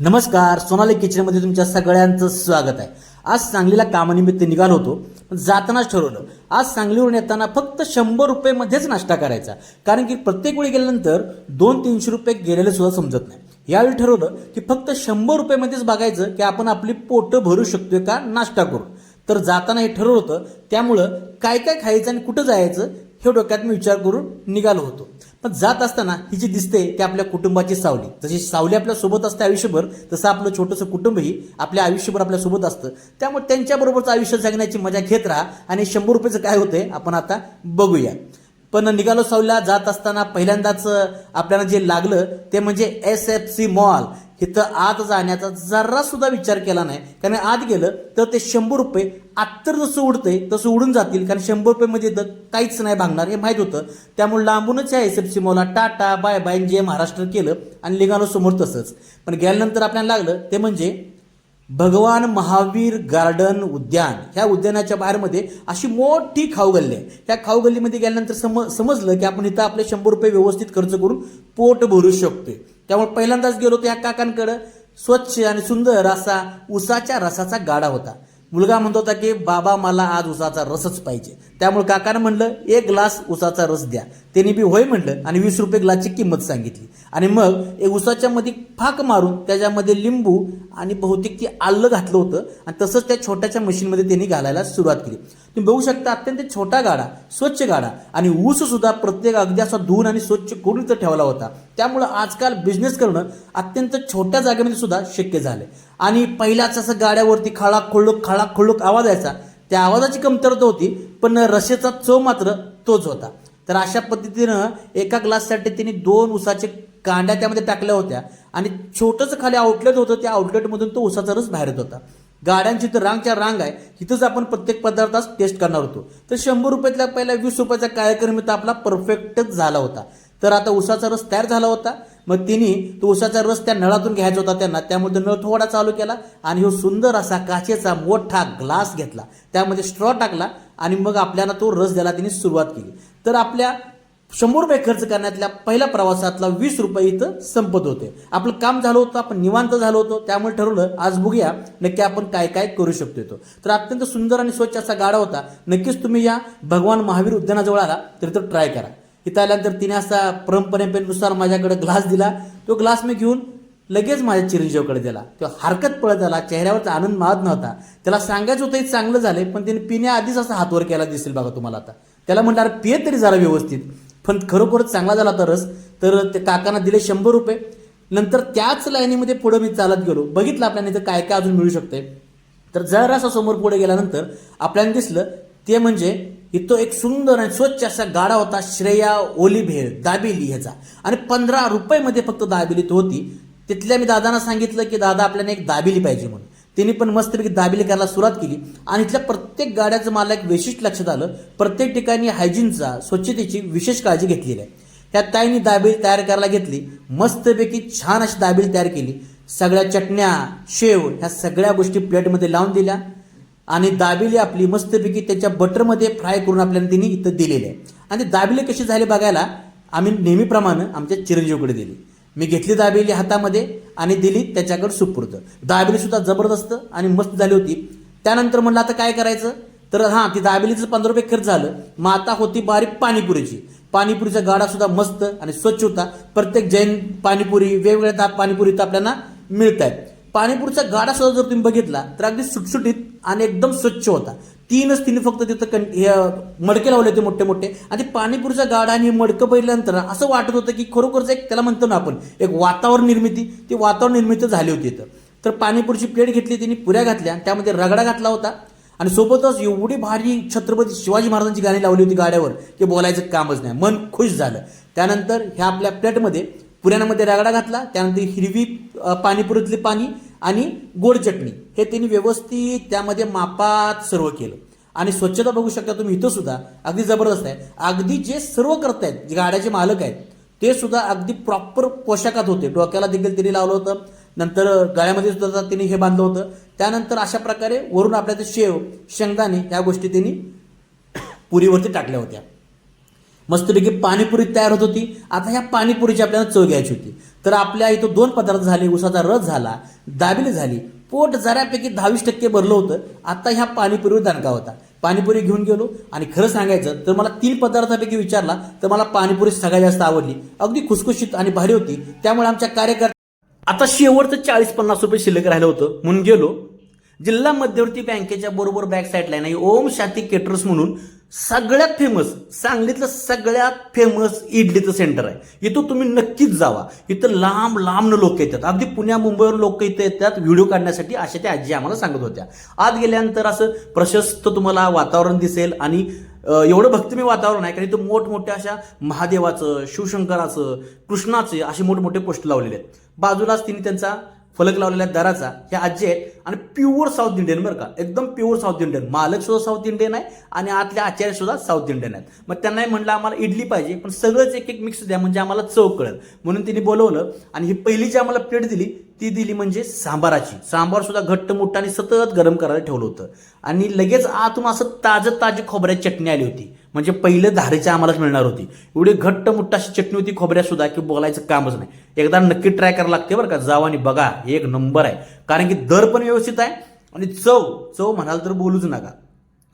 नमस्कार सोनाली किचनमध्ये तुमच्या सगळ्यांचं स्वागत आहे. आज सांगलीला कामानिमित्त निघालो होतो पण जातानाच ठरवलं आज सांगलीवरून येताना फक्त शंभर रुपयेमध्येच नाश्ता करायचा. कारण की प्रत्येक वेळी गेल्यानंतर दोन तीनशे रुपये गेलेले सुद्धा समजत नाही. यावेळी ठरवलं की फक्त शंभर रुपयेमध्येच बघायचं की आपण आपली पोटं भरू शकतोय का नाश्ता करून. तर जाताना हे ठरवलं होतं त्यामुळं काय काय खायचं आणि कुठं जायचं हे डोक्यात मी विचार करून निघालो होतो. पण जात असताना ही जी दिसते ती आपल्या कुटुंबाची सावली. जशी सावली आपल्यासोबत असते आयुष्यभर तसं आपलं छोटंसं कुटुंबही आपल्या आयुष्यभर आपल्यासोबत असतं. त्यामुळे त्यांच्याबरोबरचं आयुष्य जगण्याची मजा घेत राहा आणि शंभर रुपयाचं काय होतंय आपण आता बघूया. पण निघालो सावलीला जात असताना पहिल्यांदाच आपल्याला जे लागलं ते म्हणजे एस एफ सी मॉल इथं आत जाण्याचा जरा सुद्धा विचार केला नाही. कारण आत गेलं तर ते शंभर रुपये आत्तर जसं उडतंय तसं उडून जातील. कारण शंभर रुपयेमध्ये तर काहीच नाही भागणार हे माहीत होतं. त्यामुळे लांबूनच या एस एफ सी मोला टाटा बाय बाय जे महाराष्ट्र केलं आणि निघालो समोर तसंच. पण गेल्यानंतर आपल्याला लागलं ते म्हणजे भगवान महावीर गार्डन उद्यान. ह्या उद्यानाच्या बाहेरमध्ये अशी मोठी खाऊगल्ली आहे. त्या खाऊगल्लीमध्ये गेल्यानंतर सम समजलं की आपण इथं आपले शंभर रुपये व्यवस्थित खर्च करून पोट भरू शकतोय. त्यामुळे पहिल्यांदाच गेलो त्या काकांकडं. स्वच्छ आणि सुंदर असा उसाच्या रसाचा गाडा होता. मुलगा म्हणत होता की बाबा मला आज उसाचा रसच पाहिजे. त्यामुळे काकानं म्हणलं एक ग्लास उसाचा रस द्या. त्यांनी बी होय म्हणलं आणि वीस रुपये ग्लासची किंमत सांगितली. आणि मग एक उसाच्या मध्ये फाक मारून त्याच्यामध्ये लिंबू आणि बहुतेक ती आलं घातलं होतं आणि तसंच त्या छोट्याच्या मशीनमध्ये त्यांनी घालायला सुरुवात केली. तुम्ही बघू शकता अत्यंत छोटा गाडा स्वच्छ गाडा आणि ऊस सुद्धा प्रत्येक अगदी असा धुवून आणि स्वच्छ करून ठेवला होता. त्यामुळं आजकाल बिझनेस करणं अत्यंत छोट्या जागेमध्ये सुद्धा शक्य झालं आणि पहिल्याच असं गाड्यावरती खळाक खुळूक खळाक खुळूक आवाज यायचा. त्या आवाजाची कमतरता होती पण रशेचा चव मात्र तोच होता. तर अशा पद्धतीनं एका ग्लाससाठी त्यांनी दोन उसाचे कांड्या त्यामध्ये टाकल्या होत्या आणि छोटंसं खाली आउटलेट होतं त्या आउटलेटमधून तो उसाचा रस बाहेर येत होता. गाड्यांची तर रांगच्या रांग आहे तिथंच आपण प्रत्येक पदार्थास टेस्ट करणार होतो. तर शंभर रुपयातल्या पहिला वीस रुपयाचा कार्यक्रम इथं आपला परफेक्टच झाला होता. तर आता उसाचा रस तयार झाला होता. मग तिने तो उसाचा रस त्या नळातून घ्यायचा होता त्यांना. त्यामध्ये नळ थोडा चालू केला आणि हो सुंदर असा काचेचा मोठा ग्लास घेतला. त्यामध्ये स्ट्रॉ टाकला आणि मग आपल्याला तो रस द्यायला तिने सुरुवात केली. तर आपल्या शंभर रुपये खर्च करण्यातल्या पहिल्या प्रवासातला वीस रुपये इथं संपत होते. आपलं काम झालं होतं आपण निवांत झालो होतो. त्यामुळे ठरवलं आज बघूया नक्की आपण काय काय करू शकतो तो तर अत्यंत सुंदर आणि स्वच्छ असा गाडा होता. नक्कीच तुम्ही या भगवान महावीर उद्यानाजवळ आला तर तो ट्राय करा. इथं आल्यानंतर तिने असा परंपरेनुसार माझ्याकडे ग्लास दिला. तो ग्लास मी घेऊन लगेच माझ्या चिरंजीवकडे दिला. तो हरकत पळत आला चेहऱ्यावरचा आनंद मात नव्हता. त्याला सांगायचं होतं हे चांगलं झालं पण त्याने पिण्याआधीच असा हातवर केला दिसेल बघा तुम्हाला आता. त्याला म्हणणार पिय पिये तरी जरा व्यवस्थित. पण खरोखरच चांगला झाला तरच रस. तर ते काकांना दिले शंभर रुपये. नंतर त्याच लाईनीमध्ये पुढं मी चालत गेलो. बघितलं आपल्याला इथं काय काय अजून मिळू शकते तर जरासा समोर पुढे गेल्यानंतर आपल्याला दिसलं ते म्हणजे इथं एक सुंदर आणि स्वच्छ असा गाडा होता श्रेया ओली भेळ दाबेली ह्याचा. आणि पंधरा रुपयेमध्ये फक्त दाबेली होती. तिथल्या मी दादांना सांगितलं की दादा आपल्याला एक दाबेली पाहिजे म्हणून. त्यांनी पण मस्तपैकी दाबेली करायला सुरुवात केली. आणि इथल्या प्रत्येक गाड्याचं मला एक वैशिष्ट्य लक्षात आलं. प्रत्येक ठिकाणी हायजीनचा स्वच्छतेची विशेष काळजी घेतलेली आहे. त्या ताईंनी दाबेली तयार करायला घेतली. मस्तपैकी छान अशी दाबेली तयार केली. सगळ्या चटण्या शेव ह्या सगळ्या गोष्टी प्लेटमध्ये लावून दिल्या. आणि दाबेली आपली मस्तपैकी त्याच्या बटरमध्ये फ्राय करून आपल्याला तिने इथं दिलेली आहे. आणि ती दाबेली कशी झाली बघायला आम्ही नेहमीप्रमाणे आमच्या चिरंजीवकडे दिली. मी घेतली दाबेली हातामध्ये आणि दिली त्याच्याकडे सुपूर्द. दाबिलीसुद्धा जबरदस्त आणि मस्त झाली होती. त्यानंतर म्हणलं आता काय करायचं? तर हां ती दाबेलीचं पंधरा रुपये खर्च झालं. मग आता होती बारीक पाणीपुरीची. पाणीपुरीचा गाडासुद्धा मस्त आणि स्वच्छ होता. प्रत्येक जैन पाणीपुरी वेगवेगळ्या पाणीपुरी इथं आपल्याला मिळत आहेत पाणीपुरीचा गाडा सुद्धा जर तुम्ही बघितला तर अगदी सुटसुटीत आणि एकदम स्वच्छ होता. तीनच तिने फक्त तिथं कं हे मडके लावले होते मोठे मोठे. आणि ते पाणीपुरीचा गाडा आणि हे मडकं पहिल्यानंतर असं वाटत होतं की खरोखरच एक त्याला म्हणतो ना आपण एक वातावरण निर्मिती. ती वातावरण निर्मिती झाली होती इथं. तर पाणीपुरीची प्लेट घेतली तिने पुऱ्या घातल्या त्यामध्ये रगडा घातला होता. आणि सोबतच एवढी भारी छत्रपती शिवाजी महाराजांची गाणी लावली होती गाड्यावर की बोलायचं कामच नाही. मन खुश झालं. त्यानंतर ह्या आपल्या प्लेटमध्ये पुऱ्यांमध्ये रगडा घातला. त्यानंतर हिरवी पाणीपुरीतली पाणी आणि गोड चटणी. हे त्यांनी व्यवस्थित त्यामध्ये मापात सर्व केलं. आणि स्वच्छता बघू शकता तुम्ही इथं सुद्धा अगदी जबरदस्त आहे. अगदी जे सर्व करतायत जे गाड्याचे मालक आहेत ते सुद्धा अगदी प्रॉपर पोशाखात होते. डोक्याला देखील त्यांनी लावलं होतं. नंतर गळ्यामध्ये सुद्धा त्यांनी हे बांधलं होतं. त्यानंतर अशा प्रकारे वरून आपल्या ते शेव शेंगदाणे ह्या गोष्टी त्यांनी पुरीवरती टाकल्या होत्या. मस्तपैकी पाणीपुरी तयार होत होती. आता ह्या पाणीपुरीची आपल्याला चव घ्यायची होती. तर आपल्या इथं दोन पदार्थ झाले उसाचा रस झाला दाबिली झाली. पोट जऱ्यापैकी दहावीस टक्के भरलं होतं. आता ह्या पाणीपुरीवर दणका होता. पाणीपुरी घेऊन गेलो आणि खरं सांगायचं तर मला तीन पदार्थापैकी विचारला तर मला पाणीपुरी सगळ्यात जास्त आवडली. अगदी खुसखुशीत आणि भारी होती. त्यामुळे आमच्या कार्यकर्त्या आता शेवटचं चाळीस पन्नास रुपये शिल्लक राहिलं होतं. म्हणून गेलो. जिल्हा मध्यवर्ती बँकेच्या बरोबर बॅक साईडला नाही ओम शांती केटर्स म्हणून सगळ्यात फेमस सांगलीतलं सगळ्यात फेमस इडलीचं सेंटर आहे. इथं तुम्ही नक्कीच जावा. इथं लांब लांब लोक येतात. अगदी पुण्या मुंबईवर लोक इथं येतात व्हिडिओ काढण्यासाठी अशा त्या आजी आम्हाला सांगत होत्या. आत गेल्यानंतर असं प्रशस्त तुम्हाला वातावरण दिसेल आणि एवढं भक्तिमय वातावरण आहे कारण इथं मोठमोठ्या अशा महादेवाचं शिवशंकराचं कृष्णाचे असे मोठमोठे पोस्ट लावलेले आहेत. बाजूलाच तिने त्यांचा फलक लावलेल्या दराचा ह्या आजी आहेत. आणि प्युअर साऊथ इंडियन बरं का. एकदम प्युअर साऊथ इंडियन मालक सुद्धा साऊथ इंडियन आहे आणि आतल्या आचार्य सुद्धा साऊथ इंडियन आहेत. मग त्यांनाही म्हणलं आम्हाला इडली पाहिजे पण सगळंच एक एक मिक्स द्या म्हणजे आम्हाला चव कळेल. म्हणून तिने बोलवलं आणि ही पहिली जी आम्हाला प्लेट दिली ती दिली म्हणजे सांबाराची. सांबार सुद्धा घट्ट मोठं आणि सतत गरम करायला ठेवलं होतं. आणि लगेच आतून असं ताजं ताजी खोबऱ्याची चटणी आली होती. म्हणजे पहिलं धारेच्या आम्हालाच मिळणार होती. एवढी घट्ट मोठ्ठ अशी चटणी होती खोबऱ्या सुद्धा की बोलायचं कामच नाही. एकदा नक्की ट्राय करायला लागते बरं का. जावा आणि बघा एक नंबर आहे. कारण की दर पण व्यवस्थित आहे आणि चव चव म्हणाल तर बोलूच नका.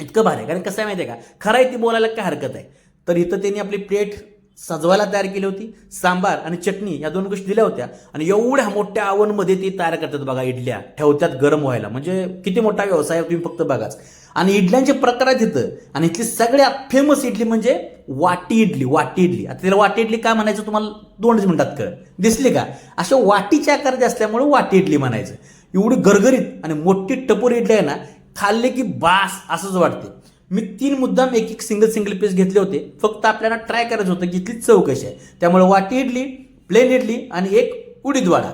इतकं भारी आहे. कारण कसं आहे माहिती आहे का? खरं आहे ती बोलायला काय हरकत आहे? तर इथं त्यांनी आपली प्लेट सजवायला तयार केली होती. सांबार आणि चटणी या दोन गोष्टी दिल्या होत्या. आणि एवढ्या मोठ्या आवनमध्ये ती तयार करतात बघा इडल्या. ठेवतात गरम व्हायला. म्हणजे किती मोठा व्यवसाय आहे तुम्ही फक्त बघाच. आणि इडल्यांचे प्रकार आहेत तिथं आणि इथली सगळ्यात फेमस इडली म्हणजे वाटी इडली वाटी इडली. आता त्याला वाटी इडली काय म्हणायचं तुम्हाला? दोनच मिनिटात कळ. दिसली का? अशा वाटीच्या आकाराचे असल्यामुळे वाटी इडली म्हणायचं. एवढी गरगरीत आणि मोठी टपोरी इडली आहे ना खाल्ले की बास असंच वाटते. मी तीन मुद्दाम एक एक सिंगल सिंगल पीस घेतले होते. फक्त आपल्याला ट्राय करायचं होतं की इथली चव कशी आहे. त्यामुळे वाटी इडली प्लेन इडली आणि एक उडीद वडा.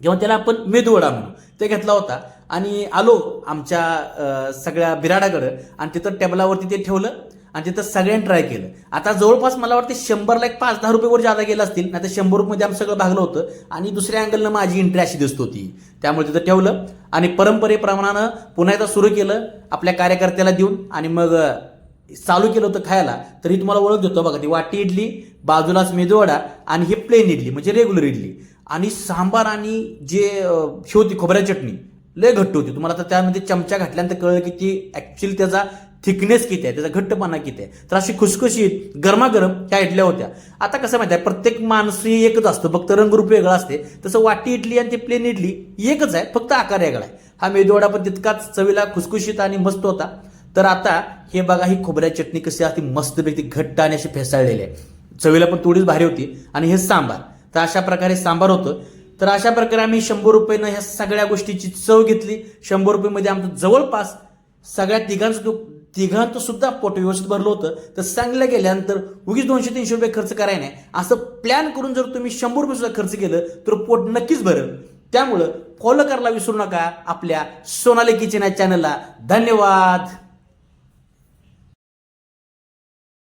किंवा त्याला आपण मेदूवडा म्हणू. ते घेतला होता. आणि आलो आमच्या सगळ्या बिराडाकडं. आणि तिथं टेबलावरती ते ठेवलं. आणि तिथं सगळ्यांनी ट्राय केलं. आता जवळपास मला वाटतं शंभरला एक पाच दहा रुपयेवर जादा गेलं असतील नाही तर शंभर रुपये आम्ही सगळं भागलं होतं आणि दुसऱ्या अँगलनं माझी एंट्री अशी दिसत होती. त्यामुळे तिथं ठेवलं आणि परंपरेप्रमाणानं पुन्हा एकदा सुरू केलं आपल्या कार्यकर्त्याला देऊन आणि मग चालू केलं होतं खायला. तरी तुम्हाला ओळख देतो बघा ती वाटी इडली बाजूलाच मेदूवडा आणि हे प्लेन इडली म्हणजे रेग्युलर इडली. आणि सांबार आणि जे अं, होती खोबऱ्या चटणी लय घट्ट होती. तुम्हाला आता त्यामध्ये चमचा घातल्यानंतर कळलं की ती ॲक्च्युली त्याचा थिकनेस किती आहे? त्याचा घट्टपणा किती आहे? तर अशी खुसखुशीत गरमागरम त्या इडल्या होत्या. आता कसं माहिती आहे? प्रत्येक माणसी एकच असतो. फक्त रंगरूप वेगळा असते. तसं वाटी इडली आणि ते प्लेन इडली एकच आहे. फक्त आकार वेगळा आहे. हा मेदूवडा पण तितकाच चवीला खुसखुशीत आणि मस्त होता. तर आता हे बघा ही खोबऱ्या चटणी कशी असते मस्तपैकी घट्ट आणि अशी फेसाळलेली आहे. चवीला पण थोडीच भारी होती. आणि हे सांबार. तर अशा प्रकारे सांबार होतं. तर अशा प्रकारे आम्ही शंभर रुपयेनं ह्या सगळ्या गोष्टीची चव घेतली. शंभर रुपयेमध्ये आमचं जवळपास सगळ्या तिघांचं तिघांचं सुद्धा पोट व्यवस्थित भरलं होतं. तर सांगलं गेल्यानंतर उगीच दोनशे तीनशे रुपये खर्च करायला नाही. असं प्लॅन करून जर तुम्ही शंभर रुपये सुद्धा खर्च केलं तर पोट नक्कीच भरेल. त्यामुळं फॉलो करायला विसरू नका. आपल्या सोनाली किचन या चॅनलला धन्यवाद.